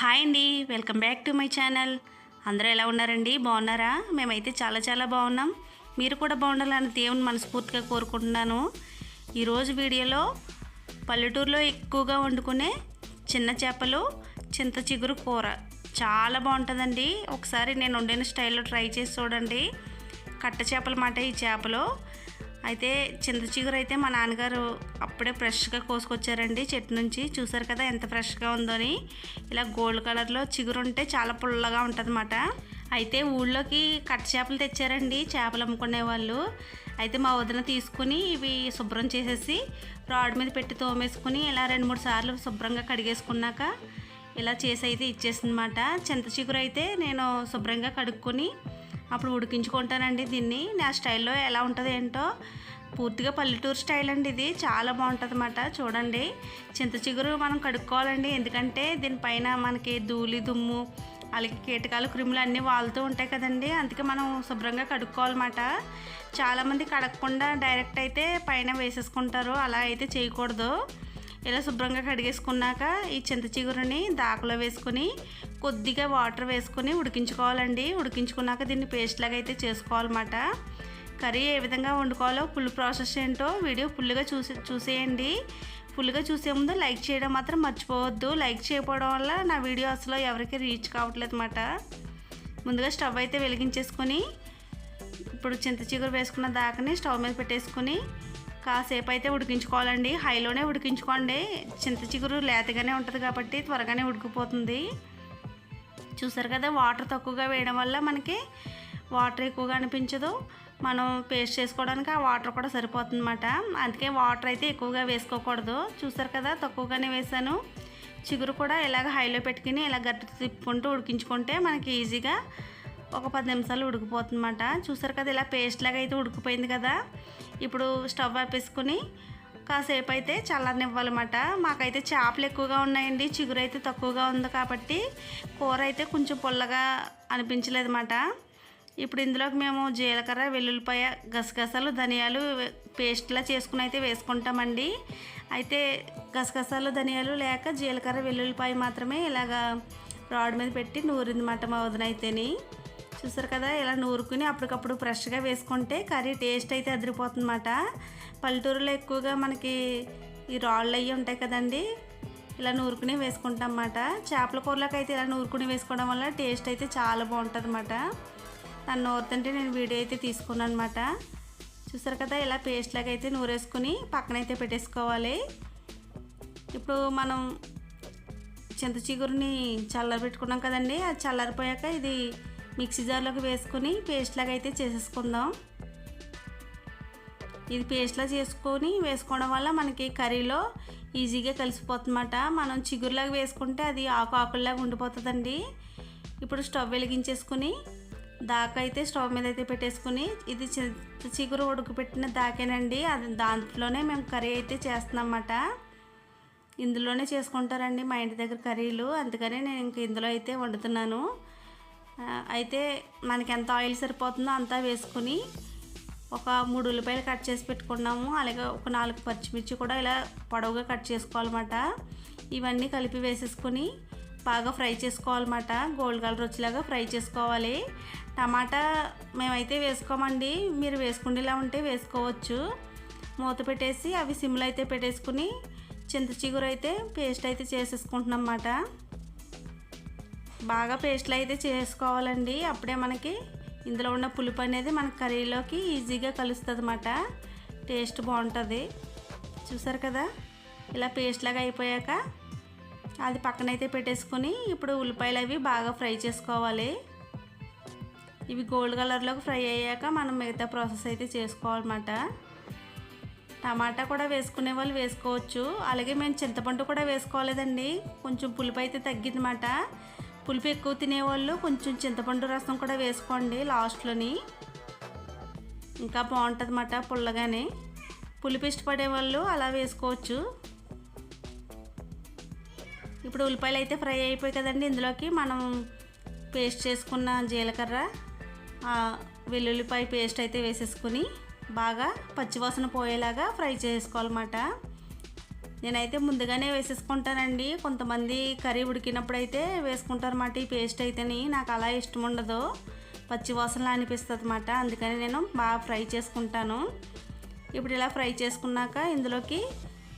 Hi అండి welcome back to my channel. అందరూ ఎలా ఉన్నారండి? బాగున్నారా? మేమైతే చాలా చాలా బాగున్నాం. మీరు కూడా బాగుండాలని దేవుని మనస్ఫూర్తిగా కోరుకుంటున్నాను. ఈరోజు వీడియోలో పల్లెటూరులో ఎక్కువగా వండుకునే చిన్న చేపలు చింత చిగురు కూర. చాలా బాగుంటుందండి. ఒకసారి నేను వండిన స్టైల్లో ట్రై చేసి చూడండి. కట్ట చేపల మాట ఈ చేపలు. అయితే చింత చిగురు అయితే మా నాన్నగారు అప్పుడే ఫ్రెష్గా కోసుకొచ్చారండి చెట్టు నుంచి. చూసారు కదా ఎంత ఫ్రెష్గా ఉందో అని ఇలా గోల్డ్ కలర్లో చిగురు ఉంటే చాలా పుల్లగా ఉంటుందన్నమాట. అయితే ఊళ్ళోకి కట్ చేపలు తెచ్చారండి చేపలు అమ్ముకునే వాళ్ళు. అయితే మా వదిన తీసుకుని ఇవి శుభ్రం చేసేసి రాడ్ మీద పెట్టి తోమేసుకుని ఇలా రెండు మూడు సార్లు శుభ్రంగా కడిగేసుకున్నాక ఇలా చేసి అయితే ఇచ్చేసిందన్నమాట. చింత చిగురు అయితే నేను శుభ్రంగా కడుక్కొని అప్పుడు ఉడికించుకుంటానండి దీన్ని. నా స్టైల్లో ఎలా ఉంటుంది ఏంటో. పూర్తిగా పల్లెటూరు స్టైల్ అండి ఇది. చాలా బాగుంటుంది అన్నమాట చూడండి. చింత చిగురు మనం కడుక్కోవాలండి. ఎందుకంటే దీనిపైన మనకి ధూళి దుమ్ము అలాగే కీటకాలు క్రిములు అన్నీ వాళ్తూ ఉంటాయి కదండి. అందుకే మనం శుభ్రంగా కడుక్కోవాలన్నమాట. చాలామంది కడగకుండా డైరెక్ట్ అయితే పైన వేసేసుకుంటారు. అలా అయితే చేయకూడదు. ఇలా శుభ్రంగా కడిగేసుకున్నాక ఈ చింత చిగురుని దాకలో వేసుకుని కొద్దిగా వాటర్ వేసుకుని ఉడికించుకోవాలండి. ఉడికించుకున్నాక దీన్ని పేస్ట్ లాగా అయితే చేసుకోవాలన్నమాట. కర్రీ ఏ విధంగా వండుకోవాలో ఫుల్ ప్రాసెస్ ఏంటో వీడియో ఫుల్గా చూసి చూసేయండి. ఫుల్గా చూసే ముందు లైక్ చేయడం మాత్రం మర్చిపోవద్దు. లైక్ చేయకపోవడం వల్ల నా వీడియో అసలు ఎవరికి రీచ్ కావట్లేదు అనమాట ముందుగా స్టవ్ అయితే వెలిగించేసుకొని ఇప్పుడు చింత చిగురు వేసుకున్న దాకని స్టవ్ మీద పెట్టేసుకుని కాసేపు అయితే ఉడికించుకోవాలండి. హైలోనే ఉడికించుకోండి. చింత చిగురు లేతగానే ఉంటుంది కాబట్టి త్వరగానే ఉడికిపోతుంది. చూసారు కదా వాటర్ తక్కువగా వేయడం వల్ల మనకి వాటర్ ఎక్కువగా అనిపించదు. మనం పేస్ట్ చేసుకోవడానికి ఆ వాటర్ కూడా సరిపోతుందన్నమాట. అందుకే వాటర్ అయితే ఎక్కువగా వేసుకోకూడదు. చూసారు కదా తక్కువగానే వేసాను చిగురు కూడా ఇలాగ హైలో పెట్టుకుని ఇలా గట్టి తిప్పుకుంటూ ఉడికించుకుంటే మనకి ఈజీగా ఒక పది నిమిషాలు ఉడికిపోతుందన్నమాట. చూసారు కదా ఇలా పేస్ట్ లాగా అయితే ఉడికిపోయింది కదా. ఇప్పుడు స్టవ్ ఆపేసుకుని కాసేపు అయితే చల్లనివ్వాలన్నమాట మాకైతే చేపలు ఎక్కువగా ఉన్నాయండి చిగురు అయితే తక్కువగా ఉంది కాబట్టి కూర అయితే కొంచెం పుల్లగా అనిపించలేదన్నమాట. ఇప్పుడు ఇందులోకి మేము జీలకర్ర వెల్లుల్లిపాయ గసగసాలు ధనియాలు పేస్ట్లా చేసుకుని అయితే వేసుకుంటామండి. అయితే గసగసాలు ధనియాలు లేక జీలకర్ర వెల్లుల్లిపాయ మాత్రమే ఇలాగా రాడ్ మీద పెట్టి నూరిందన్నమాట మా వదిన అయితేని చూసారు కదా ఇలా నూరుకుని అప్పటికప్పుడు ఫ్రెష్గా వేసుకుంటే కర్రీ టేస్ట్ అయితే అదిరిపోతుందన్నమాట. పల్లెటూరులో ఎక్కువగా మనకి ఈ రాళ్ళు అవి ఉంటాయి కదండి ఇలా నూరుకుని వేసుకుంటాం అన్నమాట చేపల కూరలోకి అయితే ఇలా నూరుకుని వేసుకోవడం వల్ల టేస్ట్ అయితే చాలా బాగుంటుంది అన్నమాట దాన్ని నూరుతుంటే నేను వీడియో అయితే తీసుకున్నాను అనమాట చూసారు కదా ఇలా పేస్ట్ లాగా అయితే నూరేసుకుని పక్కనైతే పెట్టేసుకోవాలి. ఇప్పుడు మనం చింత చిగురిని చల్లారబెట్టుకున్నాం కదండి అది చల్లారిపోయాక ఇది మిక్సీ జార్లోకి వేసుకొని పేస్ట్ లాగా అయితే చేసేసుకుందాం. ఇది పేస్ట్లా చేసుకొని వేసుకోవడం వల్ల మనకి కర్రీలో ఈజీగా కలిసిపోతుందన్నమాట. మనం చిగురులాగా వేసుకుంటే అది ఆకు ఆకుల్లాగా ఉండిపోతుందండి. ఇప్పుడు స్టవ్ వెలిగించేసుకుని దాకా అయితే స్టవ్ మీద అయితే పెట్టేసుకుని ఇది చి- చిగురు ఉడకపెట్టిన దాకేనండి. అది దాంట్లోనే మేము కర్రీ అయితే చేస్తున్నామన్నమాట. ఇందులోనే చేసుకుంటారండి మా ఇంటి దగ్గర కర్రీలు. అందుకని నేను ఇంక ఇందులో అయితే వండుతున్నాను. అయితే మనకి ఎంత ఆయిల్ సరిపోతుందో అంతా వేసుకుని ఒక మూడు ఉల్లిపాయలు కట్ చేసి పెట్టుకున్నాము. అలాగే ఒక నాలుగు పచ్చిమిర్చి కూడా ఇలా పొడవుగా కట్ చేసుకోవాలన్నమాట. ఇవన్నీ కలిపి వేసేసుకొని బాగా ఫ్రై చేసుకోవాలన్నమాట. గోల్డ్ కలర్ వచ్చేలాగా ఫ్రై చేసుకోవాలి. టమాటా మేమైతే వేసుకోమండి. మీరు వేసుకుండేలా ఉంటే వేసుకోవచ్చు. మూత పెట్టేసి అవి సిమ్లు అయితే పెట్టేసుకుని చింత చిగురు అయితే పేస్ట్ అయితే చేసేసుకుంటున్నాం అన్నమాట. బాగా పేస్ట్లు అయితే చేసుకోవాలండి. అప్పుడే మనకి ఇందులో ఉన్న పులుపు అనేది మన కర్రీలోకి ఈజీగా కలుస్తుంది అన్నమాట టేస్ట్ బాగుంటుంది. చూసారు కదా? ఇలా పేస్ట్ లాగా అయిపోయాక అది పక్కనైతే పెట్టేసుకొని ఇప్పుడు ఉల్లిపాయలు అవి బాగా ఫ్రై చేసుకోవాలి. ఇవి గోల్డ్ కలర్లోకి ఫ్రై అయ్యాక మనం మిగతా ప్రాసెస్ అయితే చేసుకోవాలన్నమాట. టమాటా కూడా వేసుకునే వాళ్ళు వేసుకోవచ్చు. అలాగే మేము చింతపండు కూడా వేసుకోలేదండి. కొంచెం పులుపు అయితే తగ్గిందన్నమాట. పులుపు ఎక్కువ తినేవాళ్ళు కొంచెం చింతపండు రసం కూడా వేసుకోండి లాస్ట్లోని. ఇంకా బాగుంటుంది అన్నమాట పుల్లగానే. పులుపు ఇష్టపడే వాళ్ళు అలా వేసుకోవచ్చు. ఇప్పుడు ఉల్లిపాయలు అయితే ఫ్రై అయిపోయి కదండి ఇందులోకి మనం పేస్ట్ చేసుకున్న జీలకర్ర వెల్లుల్లిపాయ పేస్ట్ అయితే వేసేసుకుని బాగా పచ్చివాసన పోయేలాగా ఫ్రై చేసుకోవాలన్నమాట. నేనైతే ముందుగానే వేసేసుకుంటానండి. కొంతమంది కర్రీ ఉడికినప్పుడు అయితే వేసుకుంటారు అన్నమాట ఈ పేస్ట్ అయితేని. నాకు అలా ఇష్టం ఉండదు. పచ్చి వాసనలా అనిపిస్తుంది అనమాట అందుకని నేను బాగా ఫ్రై చేసుకుంటాను. ఇప్పుడు ఇలా ఫ్రై చేసుకున్నాక ఇందులోకి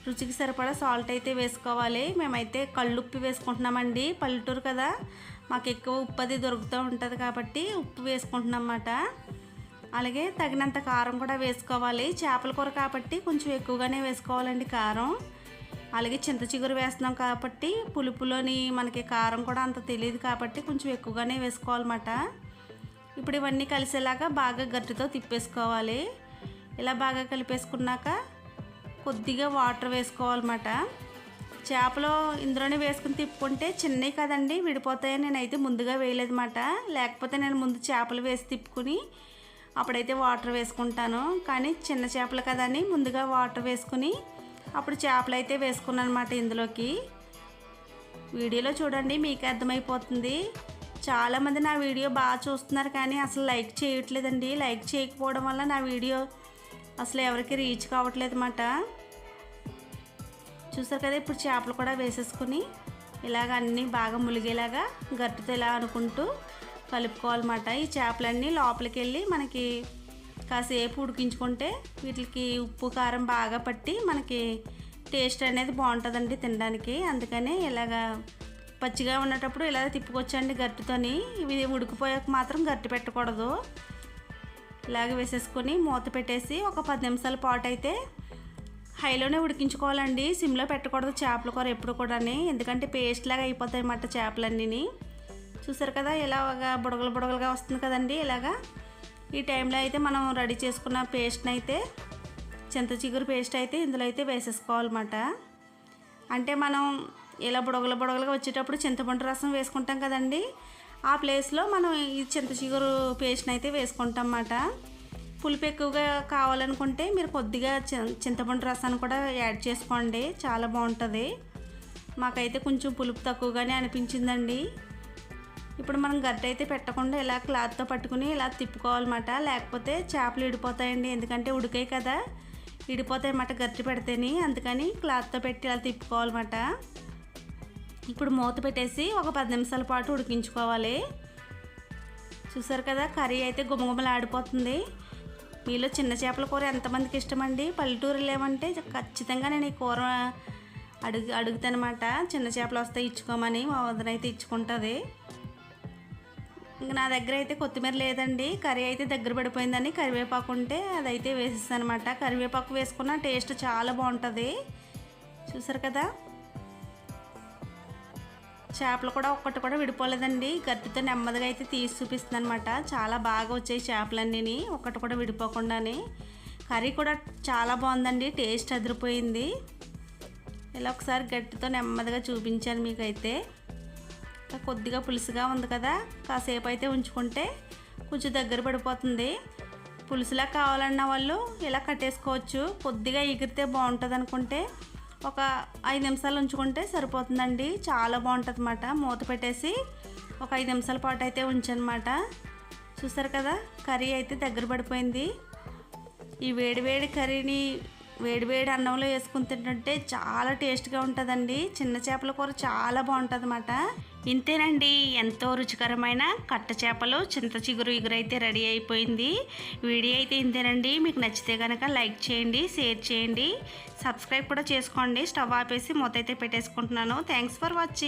రుచికి సరిపడా సాల్ట్ అయితే వేసుకోవాలి. మేమైతే కళ్ళుప్పు వేసుకుంటున్నామండి. పల్లెటూరు కదా మాకు ఎక్కువ ఉప్పు అది దొరుకుతూ ఉంటుంది కాబట్టి ఉప్పు వేసుకుంటున్నాం అన్నమాట అలాగే తగినంత కారం కూడా వేసుకోవాలి. చేపల కూర కాబట్టి కొంచెం ఎక్కువగానే వేసుకోవాలండి కారం. అలాగే చింత చిగురు వేస్తున్నాం కాబట్టి పులుపులోని మనకి కారం కూడా అంత తెలియదు కాబట్టి కొంచెం ఎక్కువగానే వేసుకోవాలన్నమాట. ఇప్పుడు ఇవన్నీ కలిసేలాగా బాగా గట్టితో తిప్పేసుకోవాలి. ఇలా బాగా కలిపేసుకున్నాక కొద్దిగా వాటర్ వేసుకోవాలన్నమాట. చేపలు ఇందులోనే వేసుకుని తిప్పుకుంటే చిన్నవి కదండి విడిపోతాయని నేనైతే ముందుగా వేయలేదన్నమాట. లేకపోతే నేను ముందు చేపలు వేసి తిప్పుకుని అప్పుడైతే వాటర్ వేసుకుంటాను. కానీ చిన్న చేపలు కదని ముందుగా వాటర్ వేసుకుని అప్పుడు చేపలు అయితే వేసుకున్నాను అనమాట ఇందులోకి. వీడియోలో చూడండి మీకు అర్థమైపోతుంది. చాలామంది నా వీడియో బాగా చూస్తున్నారు కానీ అసలు లైక్ చేయట్లేదండి. లైక్ చేయకపోవడం వల్ల నా వీడియో అసలు ఎవరికి రీచ్ కావట్లేదు అన్నమాట చూసారు కదా ఇప్పుడు చేపలు కూడా వేసేసుకుని ఇలాగ అన్నీ బాగా ములిగేలాగా గట్టుతో ఇలా అనుకుంటూ కలుపుకోవాలన్నమాట. ఈ చేపలన్నీ లోపలికి వెళ్ళి మనకి కాసేపు ఉడికించుకుంటే వీటికి ఉప్పు కారం బాగా పట్టి మనకి టేస్ట్ అనేది బాగుంటుందండి తినడానికి. అందుకని ఇలాగా పచ్చిగా ఉన్నటప్పుడు ఇలా తిప్పుకొచ్చండి గట్టితోని ఇవి ఉడికిపోయాక మాత్రం గట్టి పెట్టకూడదు. ఇలాగ వేసేసుకొని మూత పెట్టేసి ఒక పది నిమిషాల పాటు అయితే హైలోనే ఉడికించుకోవాలండి. సిమ్లో పెట్టకూడదు చేపల కూర ఎప్పుడు కూడా ఎందుకంటే పేస్ట్ లాగా అయిపోతాయి అన్నమాట చేపలన్నీ చూసారు కదా ఇలా బుడగలు బుడగలుగా వస్తుంది కదండి ఇలాగా. ఈ టైంలో అయితే మనం రెడీ చేసుకున్న పేస్ట్ని అయితే చింత చిగురు పేస్ట్ అయితే ఇందులో అయితే వేసేసుకోవాలన్నమాట. అంటే మనం ఇలా బుడగలు బుడగలుగా వచ్చేటప్పుడు చింతపండు రసం వేసుకుంటాం కదండి. ఆ ప్లేస్లో మనం ఈ చింత చిగురు పేస్ట్ని అయితే వేసుకుంటాం అన్నమాట పులుపు ఎక్కువగా కావాలనుకుంటే మీరు కొద్దిగా చింతపండు రసాన్ని కూడా యాడ్ చేసుకోండి. చాలా బాగుంటుంది. మాకైతే కొంచెం పులుపు తక్కువగానే అనిపించిందండి. ఇప్పుడు మనం గడ్డ అయితే పెట్టకుండా ఇలా క్లాత్తో పట్టుకుని ఇలా తిప్పుకోవాలన్నమాట. లేకపోతే చేపలు ఇడిపోతాయండి. ఎందుకంటే ఉడికాయి కదా. ఇడిపోతాయన్నమాట గట్టి పెడితేని. అందుకని క్లాత్తో పెట్టి ఇలా తిప్పుకోవాలన్నమాట. ఇప్పుడు మూత పెట్టేసి ఒక పది నిమిషాల పాటు ఉడికించుకోవాలి. చూసారు కదా కర్రీ అయితే గుమగుమలాడిపోతుంది. మీలో చిన్న చేపల కూర ఎంతమందికి ఇష్టమండి? పల్లెటూరు లేవంటే ఖచ్చితంగా నేను ఈ కూర అడుగు అడుగుతానమాట చిన్న చేపలు వస్తాయి ఇచ్చుకోమని మా వదిన అయితే ఇచ్చుకుంటుంది. ఇంకా నా దగ్గర అయితే కొత్తిమీర లేదండి. కర్రీ అయితే దగ్గర పడిపోయిందని కరివేపాకు ఉంటే అదైతే వేసేస్తాను అనమాట కరివేపాకు వేసుకున్న టేస్ట్ చాలా బాగుంటుంది. చూసారు కదా? చేపలు కూడా ఒక్కటి కూడా విడిపోలేదండి. గట్టితో నెమ్మదిగా అయితే తీసి చూపిస్తుంది అనమాట చాలా బాగా వచ్చాయి చేపలన్నీ ఒక్కటి కూడా విడిపోకుండానే. కర్రీ కూడా చాలా బాగుందండి. టేస్ట్ అదిరిపోయింది. ఇలా ఒకసారి గట్టితో నెమ్మదిగా చూపించాను మీకైతే. కొద్దిగా పులుసుగా ఉంది కదా. కాసేపు అయితే ఉంచుకుంటే కొంచెం దగ్గర పడిపోతుంది. పులుసులా కావాలన్న వాళ్ళు ఇలా కట్టేసుకోవచ్చు. కొద్దిగా ఎగిరితే బాగుంటుంది అనుకుంటే ఒక ఐదు నిమిషాలు ఉంచుకుంటే సరిపోతుందండి. చాలా బాగుంటుంది అన్నమాట మూత పెట్టేసి ఒక ఐదు నిమిషాల పాటు అయితే ఉంచనమాట. చూసారు కదా కర్రీ అయితే దగ్గర పడిపోయింది. ఈ వేడివేడి కర్రీని వేడివేడి అన్నంలో వేసుకుని తింటుంటే చాలా టేస్ట్గా ఉంటుందండి. చిన్న చేపల కూర చాలా బాగుంటుంది అన్నమాట ఇంతేనండి. ఎంతో రుచికరమైన కట్ట చేపలు చింత చిగురు ఎగురైతే రెడీ అయిపోయింది. వీడియో అయితే ఇంతేనండి. మీకు నచ్చితే కనుక లైక్ చేయండి షేర్ చేయండి. సబ్స్క్రైబ్ కూడా చేసుకోండి. స్టవ్ ఆపేసి మూత అయితే పెట్టేసుకుంటున్నాను. Thanks for watching.